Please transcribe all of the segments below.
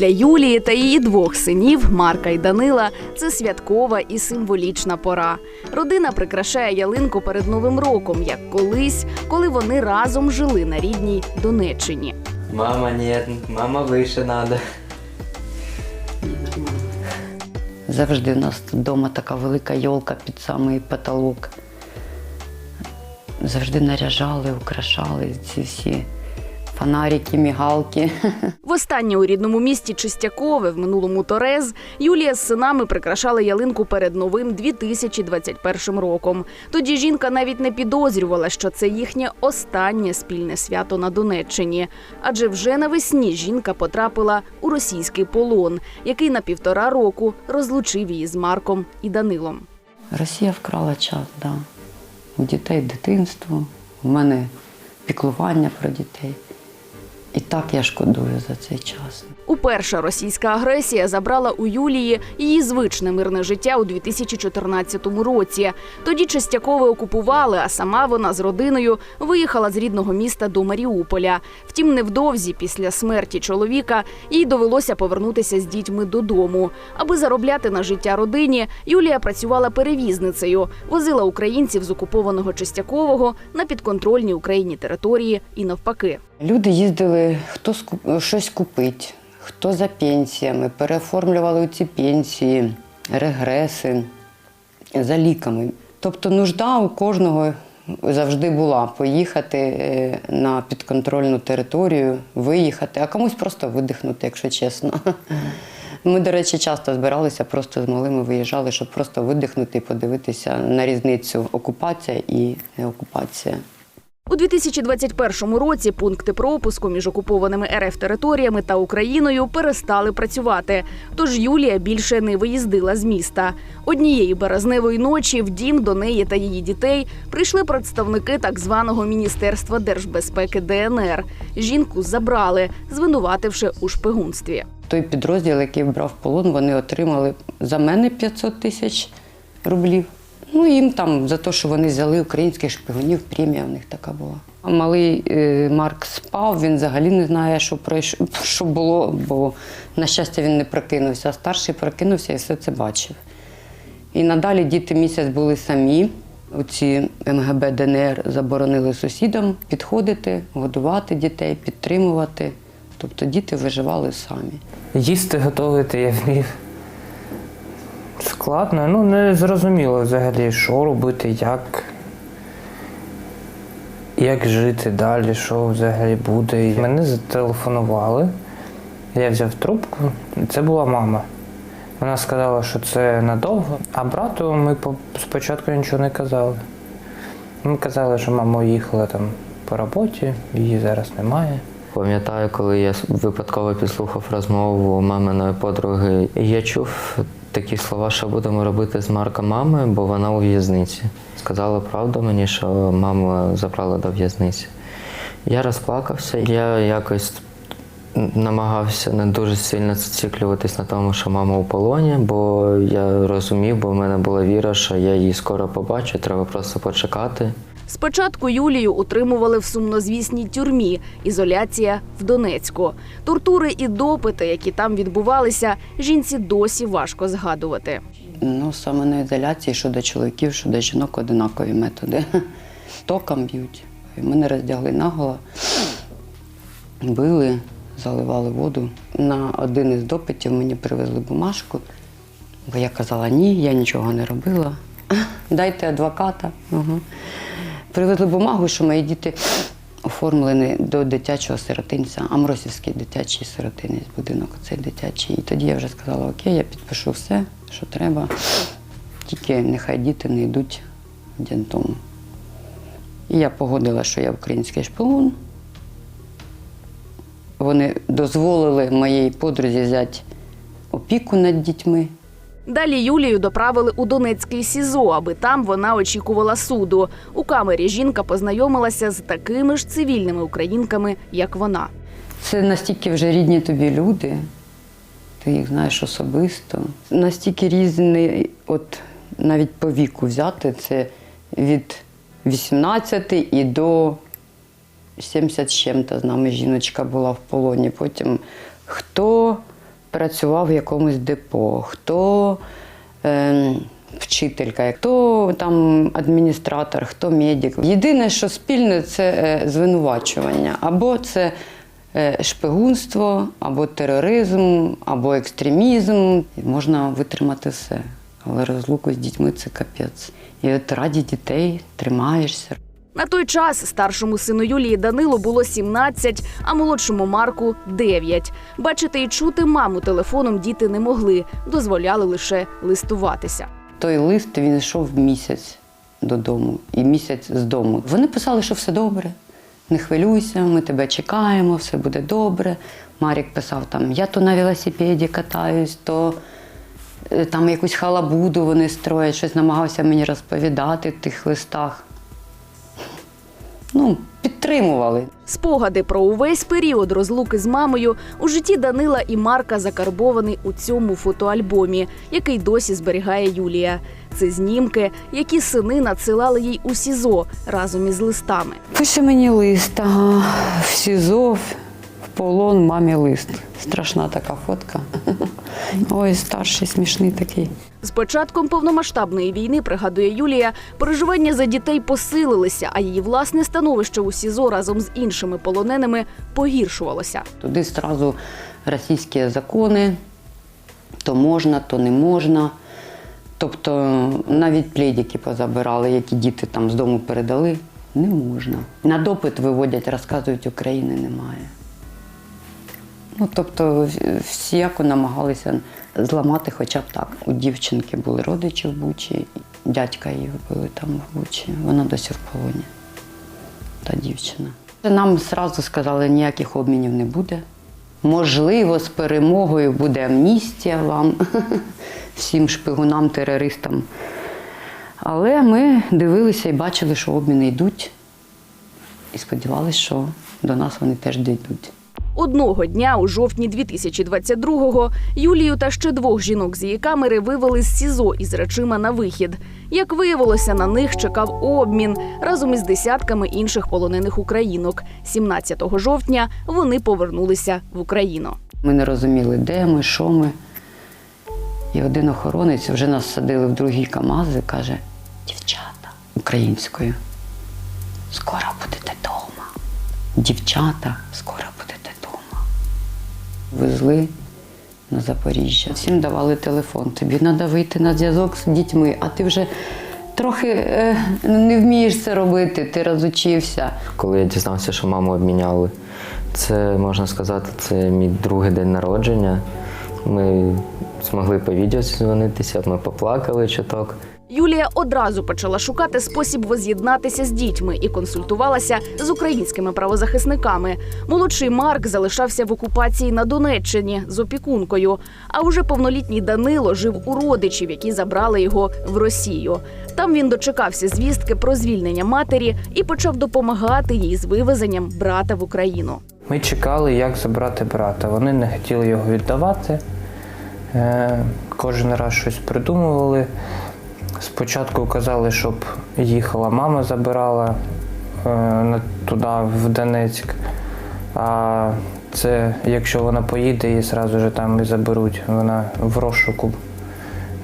Для Юлії та її двох синів Марка і Данила це святкова і символічна пора. Родина прикрашає ялинку перед Новим роком, як колись, коли вони разом жили на рідній Донеччині. Мама, нет, мама выше надо. Завжди у нас вдома така велика йолка під самий потолок. Завжди наряжали, украшали ці всі фонарики, мігалки. Востаннє у рідному місті Чистякове, в минулому Торез, Юлія з синами прикрашала ялинку перед новим 2021 роком. Тоді жінка навіть не підозрювала, що це їхнє останнє спільне свято на Донеччині. Адже вже навесні жінка потрапила у російський полон, який на півтора року розлучив її з Марком і Данилом. Росія вкрала час, да. У дітей дитинство, у мене піклування про дітей. І так я шкодую за цей час. Уперше російська агресія забрала у Юлії її звичне мирне життя у 2014 році. Тоді Чистякове окупували, а сама вона з родиною виїхала з рідного міста до Маріуполя. Втім, невдовзі після смерті чоловіка їй довелося повернутися з дітьми додому. Аби заробляти на життя родині, Юлія працювала перевізницею, возила українців з окупованого Чистякового на підконтрольні Україні території і навпаки. Люди їздили, хто щось купить, хто за пенсіями, переоформлювали ці пенсії, регреси за ліками. Тобто нужда у кожного завжди була поїхати е, на підконтрольну територію, виїхати, а комусь просто видихнути, якщо чесно. Ми, до речі, часто збиралися просто з малими виїжджали, щоб просто видихнути і подивитися на різницю окупація і неокупація. У 2021 році пункти пропуску між окупованими РФ територіями та Україною перестали працювати. Тож Юлія більше не виїздила з міста. Однієї березневої ночі в дім до неї та її дітей прийшли представники так званого міністерства держбезпеки ДНР. Жінку забрали, звинувативши у шпигунстві. Той підрозділ, який брав полон, вони отримали за мене 500 тисяч рублів. Ну, їм там за те, що вони взяли українських шпигунів, премія у них така була. А малий е, Марк спав, він взагалі не знає, що пройшло, що було, бо, на щастя, він не прокинувся, а старший прокинувся і все це бачив. І надалі діти місяць були самі. Оці МГБ ДНР заборонили сусідам підходити, годувати дітей, підтримувати. Тобто діти виживали самі. Їсти готувати я вмів. Складно, ну не зрозуміло взагалі, що робити, як. Як жити далі, що взагалі буде. І Мене зателефонували. Я взяв трубку, це була мама. Вона сказала, що це надовго, а брату ми спочатку нічого не казали. Ми казали, що мама уїхала там по роботі, її зараз немає. Пам'ятаю, коли я випадково підслухав розмову маминої подруги, і я чув такі слова, що будемо робити з Марка мамою, бо вона у в'язниці. Сказала правду мені, що маму забрали до в'язниці. Я розплакався, я якось намагався не дуже сильно зациклюватись на тому, що мама у полоні, бо я розумів, бо в мене була віра, що я її скоро побачу, треба просто почекати. Спочатку Юлію утримували в сумнозвісній тюрмі, ізоляція в Донецьку. Тортури і допити, які там відбувалися, жінці досі важко згадувати. Ну, саме на ізоляції щодо чоловіків, щодо жінок одинакові методи. Током б'ють. Мене роздягли наголо, били, заливали воду. На один із допитів мені привезли бумажку, бо я казала ні, я нічого не робила. Дайте адвоката. Угу. Привезли бумагу, що мої діти оформлені до дитячого сиротинця, Амросівський дитячий сиротинець, будинок цей дитячий. І тоді я вже сказала, окей, я підпишу все, що треба, тільки нехай діти не йдуть в дєнтом. І я погодила, що я український шпигун. Вони дозволили моїй подрузі взяти опіку над дітьми. Далі Юлію доправили у Донецький СІЗО, аби там вона очікувала суду. У камері жінка познайомилася з такими ж цивільними українками, як вона. Це настільки вже рідні тобі люди, ти їх знаєш особисто. Настільки різний, от навіть по віку взяти, це від 18 і до 70 з чим-то з нами жіночка була в полоні. Потім хто працював в якомусь депо, хто е, вчителька, хто там адміністратор, хто медик. Єдине, що спільне, це е, звинувачування. Або це е, шпигунство, або тероризм, або екстремізм. Можна витримати все. Але розлуку з дітьми це капець. І от раді дітей тримаєшся. На той час старшому сину Юлії Данилу було 17, а молодшому Марку 9. Бачити і чути маму телефоном діти не могли, дозволяли лише листуватися. Той лист він йшов місяць додому і місяць з дому. Вони писали, що все добре, не хвилюйся, ми тебе чекаємо, все буде добре. Марік писав там: я то на велосипеді катаюсь, то е, там якусь халабуду вони строять, щось намагався мені розповідати в тих листах. Ну, підтримували. Спогади про увесь період розлуки з мамою у житті Данила і Марка закарбований у цьому фотоальбомі, який досі зберігає Юлія. Це знімки, які сини надсилали їй у СІЗО разом із листами. Пише мені лист, ага, в СІЗО, полон мамі лист. Страшна така фотка. Ой, старший, смішний такий. З початком повномасштабної війни, пригадує Юлія, переживання за дітей посилилися, а її власне становище у СІЗО разом з іншими полоненими погіршувалося. Туди одразу російські закони, то можна, то не можна. Тобто навіть плідики позабирали, які діти там з дому передали, не можна. На допит виводять, розказують, України немає. Ну, тобто всіяко намагалися зламати хоча б так. У дівчинки були родичі в Бучі, дядька її вбили там в Бучі. Вона досі в полоні, та дівчина. Нам одразу сказали, ніяких обмінів не буде. Можливо, з перемогою буде амністія вам, всім шпигунам, терористам. Але ми дивилися і бачили, що обміни йдуть, і сподівалися, що до нас вони теж дійдуть. Одного дня, у жовтні 2022-го, Юлію та ще двох жінок з її камери вивели з СІЗО із речима на вихід. Як виявилося, на них чекав обмін разом із десятками інших полонених українок. 17 жовтня вони повернулися в Україну. Ми не розуміли, де ми, що ми. І один охоронець вже нас садили в другі КАМАЗи, каже: дівчата українською, скоро будете вдома. Дівчата, скоро. Везли на Запоріжжя. Всім давали телефон. Тобі треба вийти на зв'язок з дітьми, а ти вже трохи е, не вмієш це робити, ти розучився. Коли я дізнався, що маму обміняли, це можна сказати, це мій другий день народження. Ми змогли по відео дзвонитися, ми поплакали чуток. Юлія одразу почала шукати спосіб воз'єднатися з дітьми і консультувалася з українськими правозахисниками. Молодший Марк залишався в окупації на Донеччині з опікункою. А уже повнолітній Данило жив у родичів, які забрали його в Росію. Там він дочекався звістки про звільнення матері і почав допомагати їй з вивезенням брата в Україну. Ми чекали, як забрати брата. Вони не хотіли його віддавати. Е, Кожен раз щось придумували. Спочатку казали, щоб їхала мама забирала е, туди, в Донецьк. А це якщо вона поїде, її одразу ж там і заберуть. Вона в розшуку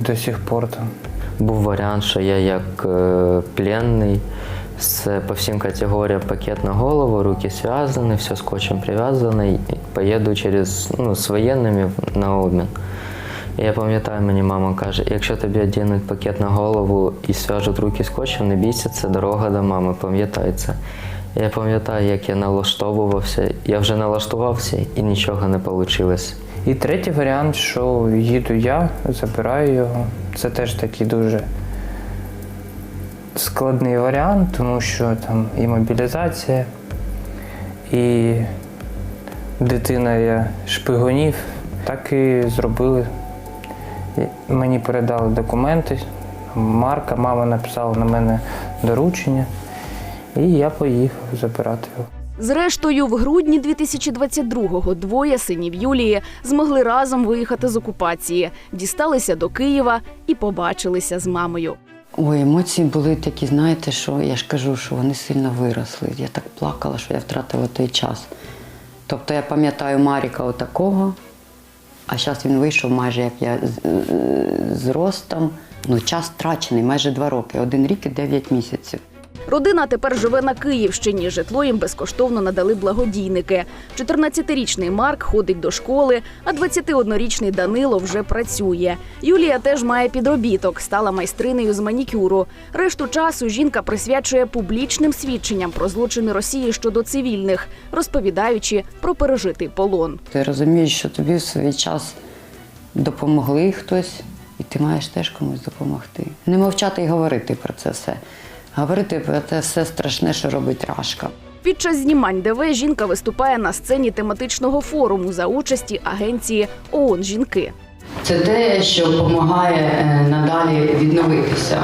до сих пор там. Був варіант, що я як е, пленний, з по всім категоріям пакет на голову, руки зв'язані, все скотчем прив'язаний, і поїду через ну, з воєнними на обмін. Я пам'ятаю, мені мама каже, якщо тобі одягнуть пакет на голову і зв'яжуть руки скотчем, не бійся, це дорога до мами, пам'ятай це. Я пам'ятаю, як я налаштовувався. Я вже налаштувався і нічого не вийшло. І третій варіант, що їду я, забираю його. Це теж такий дуже складний варіант, тому що там і мобілізація, і дитина є шпигунів. Так і зробили. Мені передали документи. Марка, мама написала на мене доручення, і я поїхав забирати його. Зрештою, в грудні 2022-го двоє синів Юлії змогли разом виїхати з окупації, дісталися до Києва і побачилися з мамою. Ой, емоції були такі, знаєте, що я ж кажу, що вони сильно виросли. Я так плакала, що я втратила той час. Тобто я пам'ятаю Маріка отакого, А зараз він вийшов майже як я з, е, з ростом. Ну, час втрачений, майже два роки, один рік і дев'ять місяців. Родина тепер живе на Київщині. Житло їм безкоштовно надали благодійники. 14-річний Марк ходить до школи, а 21-річний Данило вже працює. Юлія теж має підробіток, стала майстринею з манікюру. Решту часу жінка присвячує публічним свідченням про злочини Росії щодо цивільних, розповідаючи про пережитий полон. Ти розумієш, що тобі в свій час допомогли хтось, і ти маєш теж комусь допомогти. Не мовчати і говорити про це все. Говорити про те все страшне, що робить Рашка. Під час знімань ДВ жінка виступає на сцені тематичного форуму за участі агенції ООН Жінки. Це те, що допомагає е, надалі відновитися.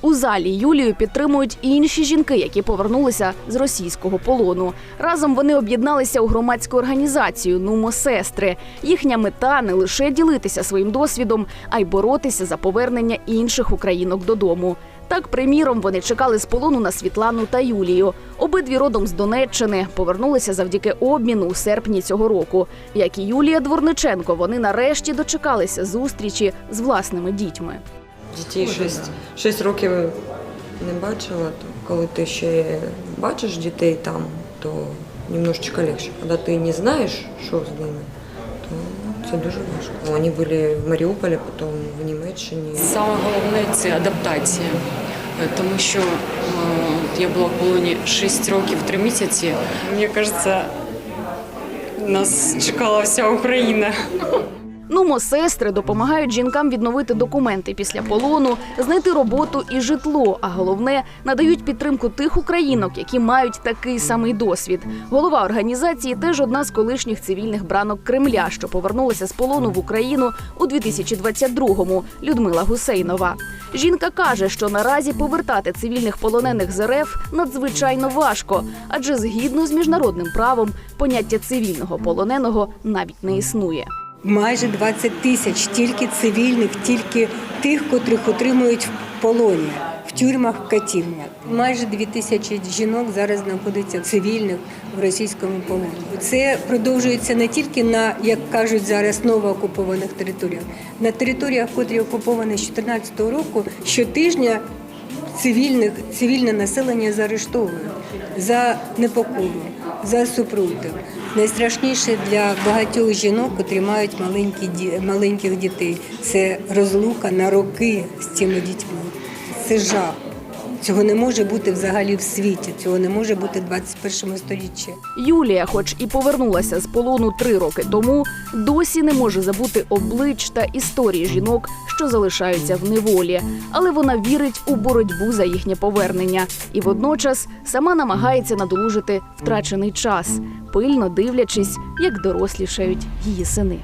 У залі Юлію підтримують і інші жінки, які повернулися з російського полону. Разом вони об'єдналися у громадську організацію Нумо сестри. Їхня мета не лише ділитися своїм досвідом, а й боротися за повернення інших українок додому. Так, приміром, вони чекали з полону на Світлану та Юлію. Обидві родом з Донеччини повернулися завдяки обміну у серпні цього року. Як і Юлія Дворниченко, вони нарешті дочекалися зустрічі з власними дітьми. Дітей 6, 6 років не бачила, то коли ти ще бачиш дітей там, то немножечко легше. Коли ти не знаєш, що з ними, це дуже важко. Вони були в Маріуполі, потім в Німеччині. Саме головне це адаптація, Е, тому що е, я була в полоні 6 років 3 місяці. Мені кажеться, нас чекала вся Україна. Нумо сестри допомагають жінкам відновити документи після полону, знайти роботу і житло. А головне надають підтримку тих українок, які мають такий самий досвід. Голова організації теж одна з колишніх цивільних бранок Кремля, що повернулася з полону в Україну у 2022-му – Людмила Гусейнова. Жінка каже, що наразі повертати цивільних полонених з РФ надзвичайно важко, адже згідно з міжнародним правом поняття цивільного полоненого навіть не існує. Майже 20 тисяч тільки цивільних, тільки тих, котрих утримують в полоні, в тюрмах, в катівнях. Майже 2 тисячі жінок зараз знаходяться цивільних в російському полоні. Це продовжується не тільки на, як кажуть зараз, новоокупованих територіях, на територіях, котрі окуповані з 2014 року, щотижня цивільних, цивільне населення заарештовують за непокору, за супротив. Найстрашніше для багатьох жінок, котрі мають маленькі, маленьких дітей, це розлука на роки з цими дітьми. Це жах. Цього не може бути взагалі в світі, цього не може бути в 21 столітті. Юлія, хоч і повернулася з полону три роки тому, досі не може забути облич та історії жінок, що залишаються в неволі. Але вона вірить у боротьбу за їхнє повернення і водночас сама намагається надолужити втрачений час, пильно дивлячись, як дорослішають її сини.